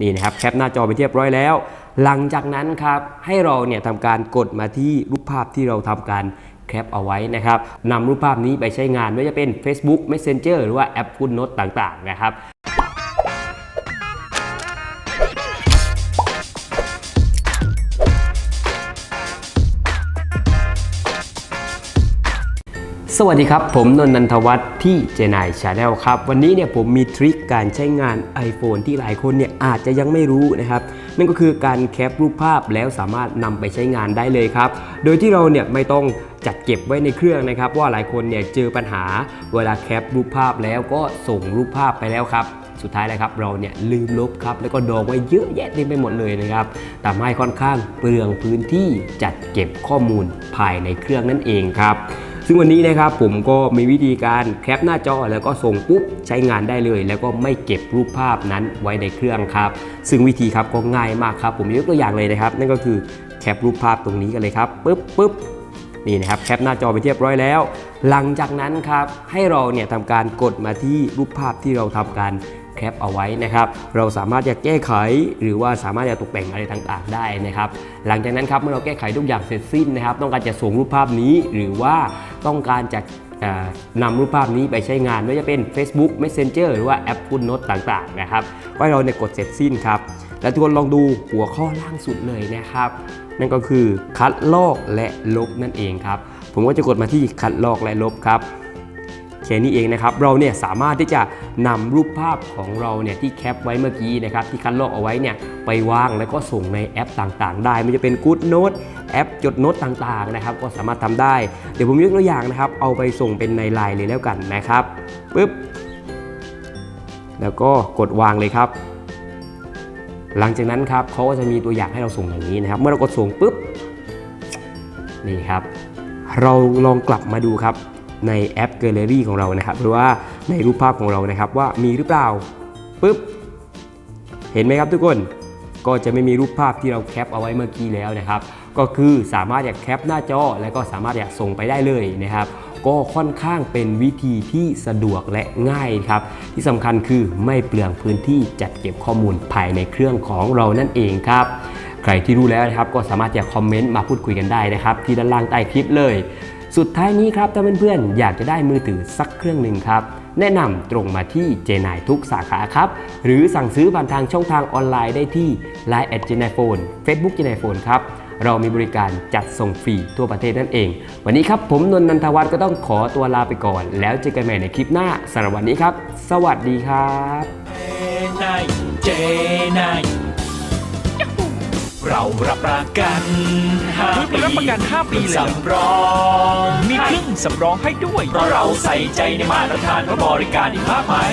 นี่นะครับแคปหน้าจอไปเรียบร้อยแล้ว หลังจากนั้นครับให้เราเนี่ยทำการกดมาที่รูปภาพที่เราทำการแคปเอาไว้นะครับนำรูปภาพนี้ไปใช้งานไม่ว่าจะเป็น Facebook Messenger หรือว่าแอปคุณโน้ตต่างๆนะครับ สวัสดีครับ ผมนนท์นันทวัฒน์ที่เจนายชาแนลครับ วันนี้เนี่ยผมมีทริคการใช้งาน iPhone ที่หลายคนเนี่ยอาจจะยังไม่รู้นะครับ นั่นก็คือการแคปรูปภาพแล้วสามารถนำไปใช้งานได้เลยครับ โดยที่เราเนี่ยไม่ต้องจัดเก็บไว้ในเครื่องนะครับ ว่าหลายคนเนี่ยเจอปัญหาเวลาแคปรูปภาพแล้วก็ส่งรูปภาพไปแล้วครับสุดท้ายแล้วครับเราเนี่ยลืมลบครับ แล้วก็ดองไว้เยอะแยะเต็มไปหมดเลยนะครับทำให้ค่อนข้างเปลืองพื้นที่จัดเก็บข้อมูลภายในเครื่องนั่นเองครับ ซึ่งวันนี้นะครับผมก็มีวิธีการแคปหน้าจอแล้วก็ส่งปุ๊บใช้งานได้เลย แล้วก็ไม่เก็บรูปภาพนั้นไว้ในเครื่องครับ ซึ่งวิธีครับก็ง่ายมากครับ ผมยกตัวอย่างเลยนะครับ นั่นก็คือแคปรูปภาพตรงนี้กันเลยครับปุ๊บปุ๊บนี่นะครับแคปหน้าจอไปเรียบร้อยแล้ว หลังจากนั้นครับให้เราเนี่ยทำการกดมาที่รูปภาพที่เราทำการ แคปเอาไว้นะครับ เราสามารถจะแก้ไขหรือว่าสามารถจะตกแต่งอะไรต่างๆ ได้นะครับ หลังจากนั้นครับเมื่อเราแก้ไขทุกอย่างเสร็จสิ้นนะครับ ต้องการจะส่งรูปภาพนี้หรือว่าต้องการจะนำรูปภาพนี้ไปใช้งานไม่ว่าจะเป็น Facebook Messenger หรือว่าแอป Good Note ต่างๆนะครับก็ให้เราเนี่ยกดเสร็จสิ้นครับ แล้วทุกคนลองดูหัวข้อล่างสุดเลยนะครับ นั่นก็คือคัดลอกและลบนั่นเองครับ ผมก็จะกดมาที่คัดลอกและลบครับ แค่นี้เองนะครับเราเนี่ยสามารถที่จะนำรูปภาพของเราเนี่ยที่แคปไว้เมื่อกี้นะครับที่คัดลอกเอาไว้เนี่ยไปวางแล้วก็ส่งในแอปต่างๆ ได้ไม่ว่าจะเป็น Good Note แอปจดโน้ตต่างๆนะครับก็สามารถทำได้ เดี๋ยวผมยกตัวอย่างนะครับ เอาไปส่งเป็นในไลน์เลยแล้วกันนะครับปึ๊บแล้วก็กดวางเลยครับหลังจากนั้นครับเขาก็จะมีตัวอย่างให้เราส่งอย่างนี้นะครับ เมื่อเรากดส่งปุ๊บนี่ครับ เราลองกลับมาดูครับ ในแอป Gallery ของเรานะครับ หรือว่าในรูปภาพของเรานะครับว่ามีหรือเปล่าปุ๊บเห็นไหมครับทุกคนก็จะไม่มีรูปภาพที่เราแคปเอาไว้เมื่อกี้แล้วนะครับ ก็คือสามารถอยากแคปหน้าจอ แล้วก็สามารถอยากส่งไปได้เลยนะครับ ก็ค่อนข้างเป็นวิธีที่สะดวกและง่ายครับ ที่สำคัญคือไม่เปลืองพื้นที่จัดเก็บข้อมูลภายในเครื่องของเรานั่นเองครับ ใครที่รู้แล้วนะครับก็สามารถจะคอมเมนต์มาพูดคุยกันได้นะครับ ที่ด้านล่างใต้คลิปเลย สุดท้ายนี้ครับถ้าเพื่อนๆอยากจะได้มือถือสักเครื่องหนึ่งครับ แนะนำตรงมาที่เจนายทุกสาขาครับ หรือสั่งซื้อผ่านทางช่องทางออนไลน์ได้ที่ Line แอดเจนายโฟน Facebook เจนายโฟนครับเรามีบริการจัดส่งฟรีทั่วประเทศนั่นเอง วันนี้ครับผมนนท์นันทวัฒน์ก็ต้องขอตัวลาไปก่อน แล้วเจอกันใหม่ในคลิปหน้าสำหรับวันนี้ครับ สวัสดีครับนาย เจนายเรารับประกันห้าเฮ้ยมันรับประกันห้าปีเลยเหรอสำรองมีเครื่องสำรองให้ด้วย เพราะเราใส่ใจในมาตรฐานและบริการอีกมากมาย